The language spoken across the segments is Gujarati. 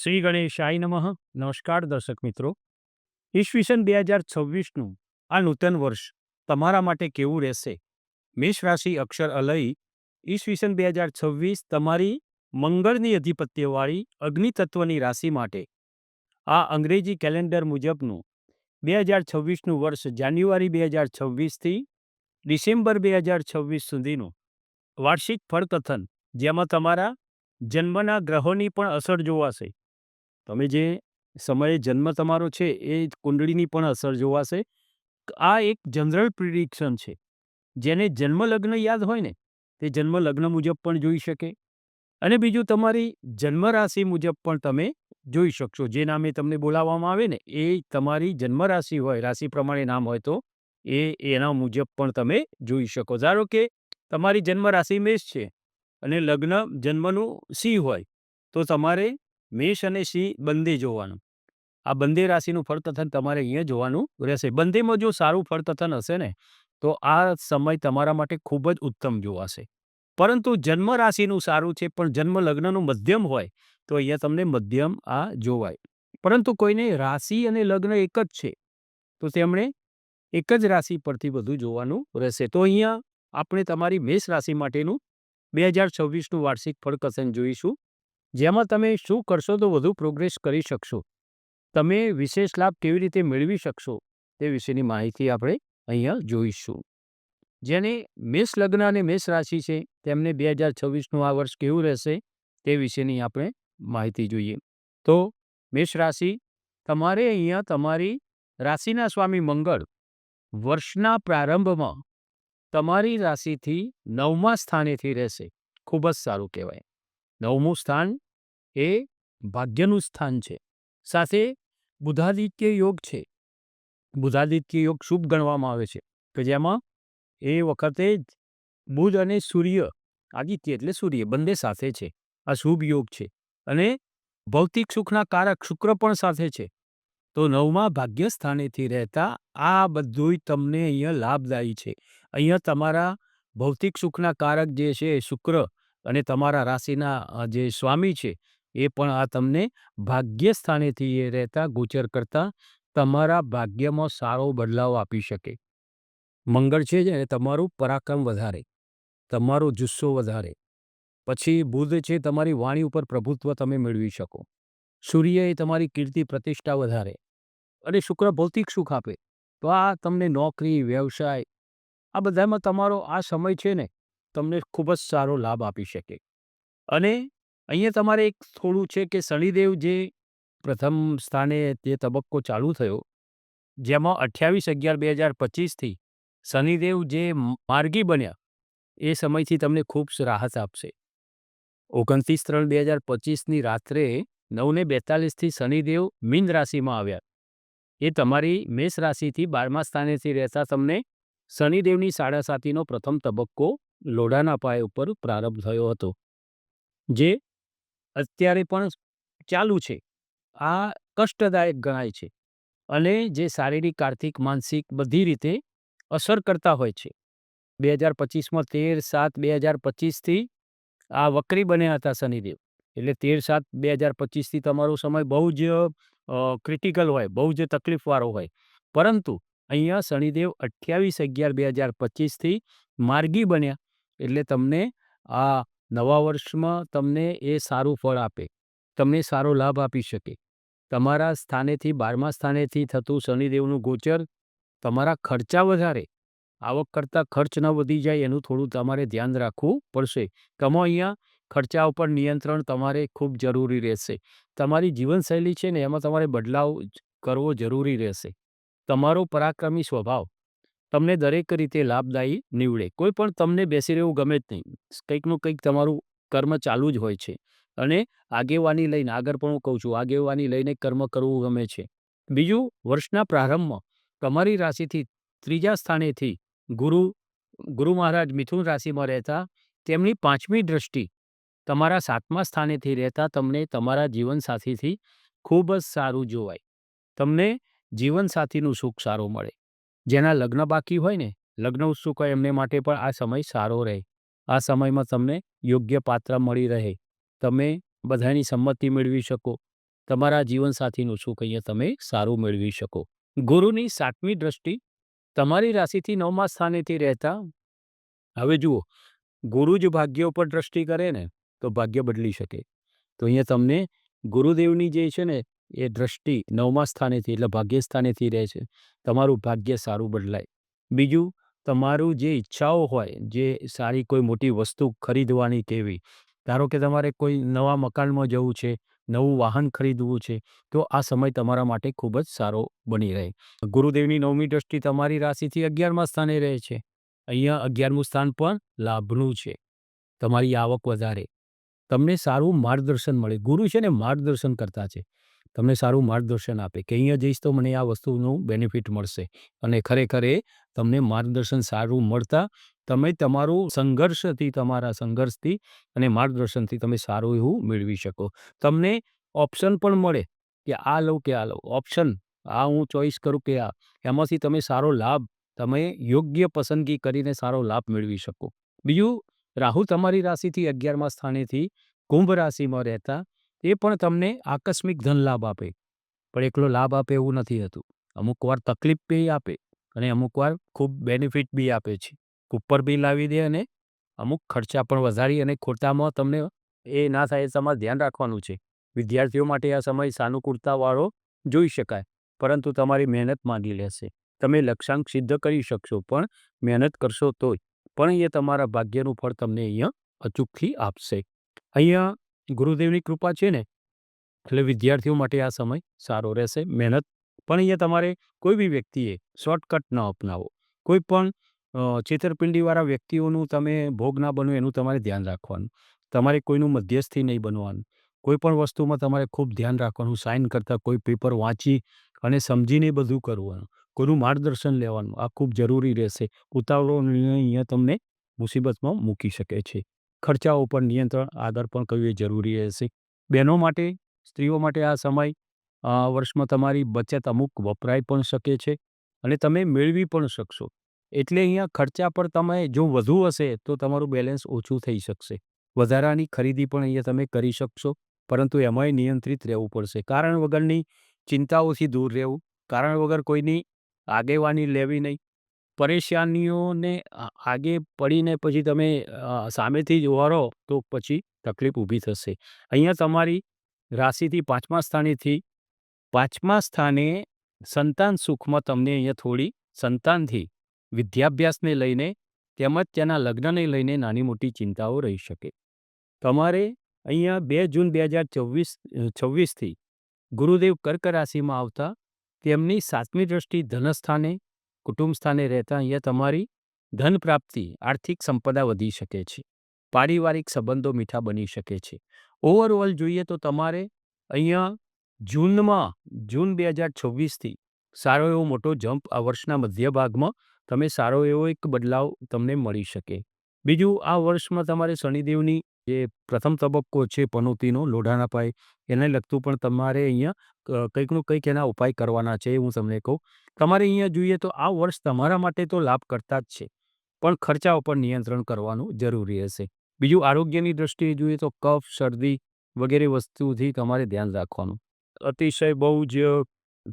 શ્રી ગણેશાય નમઃ. નમસ્કાર દર્શક મિત્રો. ઈસવીસન બે હજાર છવ્વીસનું આ નૂતન વર્ષ તમારા માટે કેવું રહેશે? મેષ રાશિ અક્ષર અલય ઈસવીસન બે હજાર છવ્વીસ તમારી મંગળની અધિપત્યવાળી અગ્નિ તત્વની રાશિ માટે. આ અંગ્રેજી કેલેન્ડર મુજબનું બે હજાર છવ્વીસનું વર્ષ જાન્યુઆરી બે હજાર છવ્વીસથી ડિસેમ્બર બે હજાર છવ્વીસ સુધીનું વાર્ષિક ફળકથન, જેમાં તમારા જન્મના ગ્રહોની પણ અસર જોવાશે. તમે જે સમયે જન્મ તમારો છે, એ કુંડળીની પણ અસર જોવાશે. આ એક જનરલ પ્રિડિક્શન છે. જેને જન્મ લગ્ન યાદ હોય ને, તે જન્મ લગ્ન મુજબ પણ જોઈ શકે. અને બીજું, તમારી જન્મ રાશિ મુજબ પણ તમે જોઈ શકશો. જે નામે તમને બોલાવવામાં આવે ને, એ તમારી જન્મ રાશિ હોય, રાશિ પ્રમાણે નામ હોય તો, એ એના મુજબ પણ તમે જોઈ શકો. ધારો કે તમારી જન્મ રાશિ મેષ છે અને લગ્ન જન્મનું સિંહ હોય, તો તમારે મેષ અને સિંહ બંને જોવાનું. આ બંને રાશિનું ફળકથન તમારે અહીંયા જોવાનું રહેશે. બંનેમાં જો સારું ફળકથન હશે ને, તો આ સમય તમારા માટે ખૂબ જ ઉત્તમ જોવાશે પરંતુ જન્મ રાશિનું સારું છે, પણ જન્મ લગ્નનું મધ્યમ હોય, તો અહીંયા તમને મધ્યમ આ જોવાય. પરંતુ કોઈને રાશિ અને લગ્ન એક જ છે, તો તેમણે એક જ રાશિ પરથી બધું જોવાનું રહેશે. તો અહીંયા આપણે તમારી મેષ રાશિ માટેનું બે હજાર છવ્વીસનું વાર્ષિક ફળકથન જોઈશું. જેમાં તમે શું કરશો તો વધુ પ્રોગ્રેસ કરી શકશો. તમે વિશેષ લાભ કેવી રીતે મેળવી શકશો તે વિશેની માહિતી આપણે અહીંયા જોઈશું. જેને મેષ લગ્ન અને મેષ રાશિ છે, તેમને બે હજાર છવ્વીસનું આ વર્ષ કેવું રહેશે તે વિશેની આપણે માહિતી જોઈએ. તો મેષ રાશિ, તમારે અહીંયા તમારી રાશિના સ્વામી મંગળ વર્ષના પ્રારંભમાં તમારી રાશિથી નવમા સ્થાનેથી રહેશે. ખૂબ જ સારું કહેવાય. નવમું સ્થાન એ ભાગ્યનું સ્થાન છે. સાથે બુધાદિત્ય યોગ છે. બુધાદિત્ય યોગ શુભ ગણવામાં આવે છે કે જેમાં એ વખતે જ બુધ અને સૂર્ય આદિત્ય એટલે સૂર્ય બંને સાથે છે. આ શુભ યોગ છે અને ભૌતિક સુખના કારક શુક્ર પણ સાથે છે. તો નવમા ભાગ્ય સ્થાનેથી રહેતા આ બધું તમને અહીંયા લાભદાયી છે. અહીંયા તમારા ભૌતિક સુખના કારક જે છે શુક્ર અને તમારા રાશિના જે સ્વામી છે, એ પણ આ તમને ભાગ્ય સ્થાનેથી એ રહેતા, ગોચર કરતા, તમારા ભાગ્યમાં સારો બદલાવ આપી શકે. મંગળ છે ને તમારું પરાક્રમ વધારે, તમારો જુસ્સો વધારે. પછી બુધ છે, તમારી વાણી ઉપર પ્રભુત્વ તમે મેળવી શકો. સૂર્ય એ તમારી કીર્તિ પ્રતિષ્ઠા વધારે અને શુક્ર ભૌતિક સુખ આપે. તો આ તમને નોકરી, વ્યવસાય, આ બધામાં તમારો આ સમય છે ને તમને ખૂબ જ સારો લાભ આપી શકે. અને અહીંયા તમારે એક થોડું છે કે શનિદેવ જે પ્રથમ સ્થાને તે તબક્કો ચાલુ થયો, જેમાં અઠ્યાવીસ અગિયાર બે હજાર પચીસથી શનિદેવ જે માર્ગી બન્યા, એ સમયથી તમને ખૂબ રાહત આપશે. ઓગણત્રીસ ત્રણ બે હજાર પચીસની રાત્રે નવને બેતાલીસથી શનિદેવ મીન રાશિમાં આવ્યા. એ તમારી મેષ રાશિથી બારમા સ્થાનેથી રહેતા તમને શનિદેવની સાડા સાતીનો પ્રથમ તબક્કો લોઢાના પાય ઉપર પ્રારંભ થયો હતો, જે અત્યારે પણ ચાલુ છે. આ કષ્ટદાયક ગણાય છે અને જે શારીરિક, આર્થિક, માનસિક બધી રીતે અસર કરતા હોય છે. બે હજાર પચીસમાં તેર સાત બે હજાર પચીસથી આ વક્રી બન્યા હતા શનિદેવ. એટલે તેર સાત બે હજાર પચીસથી તમારો સમય બહુ જ ક્રિટિકલ હોય, બહુ જ તકલીફવાળો હોય. પરંતુ અહીંયા શનિદેવ અઠ્યાવીસ અગિયાર બે હજાર પચીસથી માર્ગી બન્યા. એટલે તમને આ નવા વર્ષમાં તમને એ સારું ફળ આપે, તમને સારો લાભ આપી શકે. તમારા સ્થાનેથી, બારમા સ્થાનેથી થતું શનિદેવનું ગોચર, તમારા ખર્ચા વધારે, આવક કરતાં ખર્ચ ન વધી જાય એનું થોડું તમારે ધ્યાન રાખવું પડશે. તમે અહીંયા, ખર્ચા ઉપર નિયંત્રણ તમારે ખૂબ જરૂરી રહેશે. તમારી જીવનશૈલી છે ને એમાં તમારે બદલાવ કરવો જરૂરી રહેશે. તમારો પરાક્રમી સ્વભાવ તમને દરેક રીતે લાભદાયી નીવડે. કોઈ પણ તમને બેસી રહેવું ગમે જ નહીં. કંઈકનું કંઈક તમારું કર્મ ચાલુ જ હોય છે. અને આગેવાની લઈને, આગળ પણ હું કહું છું, આગેવાની લઈને કર્મ કરવું ગમે છે. બીજું, વર્ષના પ્રારંભમાં તમારી રાશિથી ત્રીજા સ્થાનેથી ગુરુ ગુરુ મહારાજ મિથુન રાશિમાં રહેતા, તેમની પાંચમી દ્રષ્ટિ તમારા સાતમા સ્થાનેથી રહેતા તમને તમારા જીવનસાથીથી ખૂબ જ સારું જોવાય. તમને જીવનસાથીનું સુખ સારું મળે. જેના લગ્ન બાકી હોય ને, લગ્ન ઉત્સુક હોય એમને માટે પણ આ સમય સારો રહે. આ સમયમાં તમને યોગ્ય પાત્ર મળી રહે. તમે બધાની સંમતિ મેળવી શકો. તમારા જીવનસાથીનું સુખ અહીંયા તમે સારું મેળવી શકો. ગુરુની સાતમી દ્રષ્ટિ, તમારી રાશિથી નવમા સ્થાનેથી રહેતા. હવે જુઓ, ગુરુ જ ભાગ્ય ઉપર દ્રષ્ટિ કરે ને, તો ભાગ્ય બદલી શકે. તો અહીંયા તમને ગુરુદેવની જે છે ને એ દ્રષ્ટિ નવમા સ્થાનેથી એટલે ભાગ્ય સ્થાનેથી રહે છે. તમારું ભાગ્ય સારું બદલાય. બીજું, તમારું જે ઈચ્છાઓ હોય, જે સારી કોઈ મોટી વસ્તુ ખરીદવાની કેવી, ધારો કે તમારે કોઈ નવા મકાનમાં જવું છે, નવું વાહન ખરીદવું છે, તો આ સમય તમારા માટે ખૂબ જ સારો બની રહે. ગુરુદેવની નવમી દ્રષ્ટિ તમારી રાશિથી અગિયારમા સ્થાને રહે છે. અહીંયા અગિયારમું સ્થાન પણ લાભનું છે. તમારી આવક વધારે. તમને સારું માર્ગદર્શન મળે. ગુરુ છે ને માર્ગદર્શન કરતા છે. તમને સારું માર્ગદર્શન આપે કે અહીંયા જઈશ તો મને આ વસ્તુનું બેનિફિટ મળશે. અને ખરેખર એ તમને માર્ગદર્શન સારું મળતા તમે તમારું સંઘર્ષથી, તમારા સંઘર્ષથી અને માર્ગદર્શનથી તમે સારું એવું મેળવી શકો. તમને ઓપ્શન પણ મળે કે આ લઉં કે આ લઉં ઓપ્શન આ હું ચોઈસ કરું કે આ. એમાંથી તમે સારો લાભ, તમે યોગ્ય પસંદગી કરીને સારો લાભ મેળવી શકો. બીજું, રાહુ તમારી રાશિથી અગિયારમા સ્થાનેથી કુંભ રાશિમાં રહેતા એ પણ તમને આકસ્મિક ધન લાભ આપે. પણ એકલો લાભ આપે એવું નથી હતું. અમુક વાર તકલીફ બી આપે અને અમુક વાર ખૂબ બેનિફિટ બી આપે છે. ઉપર બી લાવી દે અને અમુક ખર્ચા પણ વધારી અને ખોટામાં તમને એ ના થાય એ તમારે ધ્યાન રાખવાનું છે. વિદ્યાર્થીઓ માટે આ સમય સાનુકૂળતાવાળો જોઈ શકાય, પરંતુ તમારી મહેનત માંગી લેશે. તમે લક્ષ્યાંક સિદ્ધ કરી શકશો, પણ મહેનત કરશો તોય. પણ એ તમારા ભાગ્યનું ફળ તમને અહીંયા અચૂકથી આપશે. અહીંયા ગુરુદેવની કૃપા છે ને, એટલે વિદ્યાર્થીઓ માટે આ સમય સારો રહેશે. મહેનત, પણ અહીંયા તમારે કોઈ બી વ્યક્તિએ શોર્ટકટ ન અપનાવો. કોઈ પણ છેતરપિંડીવાળા વ્યક્તિઓનું તમે ભોગ ના બનો એનું તમારે ધ્યાન રાખવાનું. તમારે કોઈનું મધ્યસ્થી નહીં બનવાનું. કોઈ પણ વસ્તુમાં તમારે ખૂબ ધ્યાન રાખવાનું, સાઇન કરતાં કોઈ પેપર વાંચી અને સમજીને બધું કરવાનું. કોઈનું માર્ગદર્શન લેવાનું, આ ખૂબ જરૂરી રહેશે. ઉતાવળો અહીંયા તમને મુસીબતમાં મૂકી શકે છે. ખર્ચાઓ પર નિયંત્રણ આગળ પણ કહ્યું એ જરૂરી રહેશે. બહેનો માટે, સ્ત્રીઓ માટે આ સમય વર્ષમાં તમારી બચત અમુક વપરાઈ પણ શકે છે અને તમે મેળવી પણ શકશો. એટલે અહીંયા ખર્ચા પર તમે જો વધુ હશે તો તમારું બેલેન્સ ઓછું થઈ શકશે. વધારાની ખરીદી પણ અહીંયા તમે કરી શકશો, પરંતુ એમાંય નિયંત્રિત રહેવું પડશે. કારણ વગરની ચિંતાઓથી દૂર રહેવું, કારણ વગર કોઈની આગેવાની લેવી નહીં પરેશાનીઓને આગે પડીને પછી તમે સામેથી જ વળો તો પછી તકલીફ ઊભી થશે. અહીંયા તમારી રાશિથી પાંચમા સ્થાનેથી, પાંચમા સ્થાને સંતાન સુખમાં તમને અહીંયા થોડી સંતાનથી, વિદ્યાભ્યાસને લઈને તેમજ તેના લગ્નને લઈને નાની મોટી ચિંતાઓ રહી શકે. તમારે અહીંયા બે જૂન બે હજાર ચોવીસ છવ્વીસથી ગુરુદેવ કર્ક રાશિમાં આવતા તેમની સાતમી દ્રષ્ટિ ધનસ્થાને કુટુંબ સ્થાને રહેતા અહીંયા તમારી ધન પ્રાપ્તિ, આર્થિક સંપદા વધી શકે છે. પારિવારિક સંબંધો મીઠા બની શકે છે. ઓવરઓલ જોઈએ તો તમારે અહીંયા જૂનમાં, જૂન બે હજાર છવ્વીસથી સારો એવો મોટો જમ્પ આ વર્ષના મધ્ય ભાગમાં તમે સારો એવો એક બદલાવ તમને મળી શકે. બીજું, આ વર્ષમાં તમારે શનિદેવની જે પ્રથમ તબક્કો છે પનોતીનો, લોઢાના પાય, એને લગતું પણ તમારે અહીંયા કંઈકનું કંઈક એના ઉપાય કરવાના છે હું તમને કહું. તમારે અહીંયા જોઈએ તો આ વર્ષ તમારા માટે તો લાભ કરતા જ છે, પણ ખર્ચા ઉપર નિયંત્રણ કરવાનું જરૂરી હશે. બીજું, આરોગ્યની દ્રષ્ટિએ જોઈએ તો કફ, શરદી વગેરે વસ્તુથી તમારે ધ્યાન રાખવાનું. અતિશય બહુ જ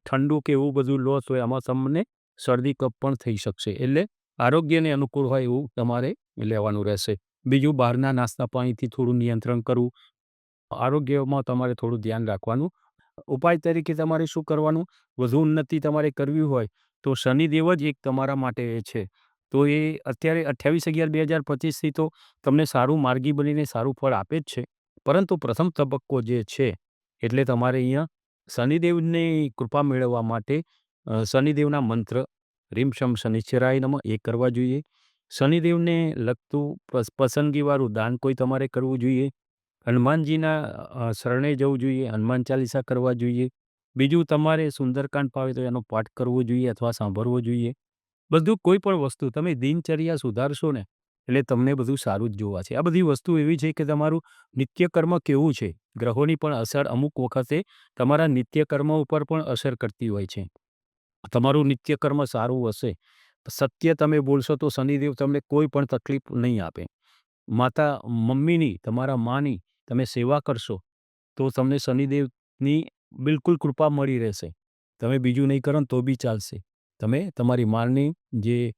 ઠંડુ કે એવું બધું લો તો એમાં તમને શરદી, કફ પણ થઈ શકશે. એટલે આરોગ્યને અનુકૂળ હોય એવું તમારે લેવાનું રહેશે. બીજું બહારના નાસ્તા પાણીથી થોડું નિયંત્રણ કરવું. આરોગ્યમાં તમારે થોડું ધ્યાન રાખવાનું. ઉપાય તરીકે તમારે શું કરવાનું? વધુ ઉન્નતિ તમારે કરવી હોય તો શનિદેવ જ એક તમારા માટે એ છે. તો એ અત્યારે અઠ્યાવીસ અગિયાર બે હજાર પચીસથી તો તમને સારું માર્ગી બનીને સારું ફળ આપે જ છે. પરંતુ પ્રથમ તબક્કો જે છે એટલે તમારે અહીંયા શનિદેવની કૃપા મેળવવા માટે શનિદેવના મંત્ર રીમ શનિશ્ચરાયનમાં શનિશ્ચરાય નમ, એ કરવા જોઈએ. શનિદેવને લગતું પસંદગીવાળું દાન કોઈ તમારે કરવું જોઈએ. હનુમાનજીના શરણે જવું જોઈએ, હનુમાન ચાલીસા કરવા જોઈએ. બીજું તમારે સુંદરકાંડ પાવે તો એનો પાઠ કરવો જોઈએ અથવા સાંભળવો જોઈએ. બધું કોઈ પણ વસ્તુ, તમે દિનચર્યા સુધારશો ને, એટલે તમને બધું સારું જ જોવા છે. આ બધી વસ્તુ એવી છે કે તમારું નિત્યકર્મ કેવું છે? ગ્રહોની પણ અસર અમુક વખતે તમારા નિત્યકર્મ ઉપર પણ અસર કરતી હોય છે. તમારું નિત્યકર્મ સારું હશે સત્ય તમે બોલશો તો શનિદેવ તમને કોઈ પણ તકલીફ નહીં આપે માતા, મમ્મીની, તમારા માની તમે સેવા કરશો, તો તમને શનિદેવની બિલકુલ કૃપા મળી રહેશે. તમે બીજું નહીં કરો તો બી ચાલશે. તમે તમારી માની જે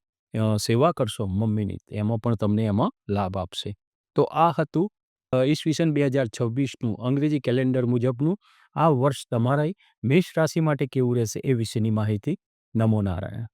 સેવા કરશો મમ્મીની, એમાં પણ તમને એમાં લાભ આપશે. તો આ હતું ઈસવીસન બે હજાર છવ્વીસનું અંગ્રેજી કેલેન્ડર મુજબનું આ વર્ષ તમારા મેષ રાશિ માટે કેવું રહેશે એ વિશેની માહિતી. નમો નારાયણ.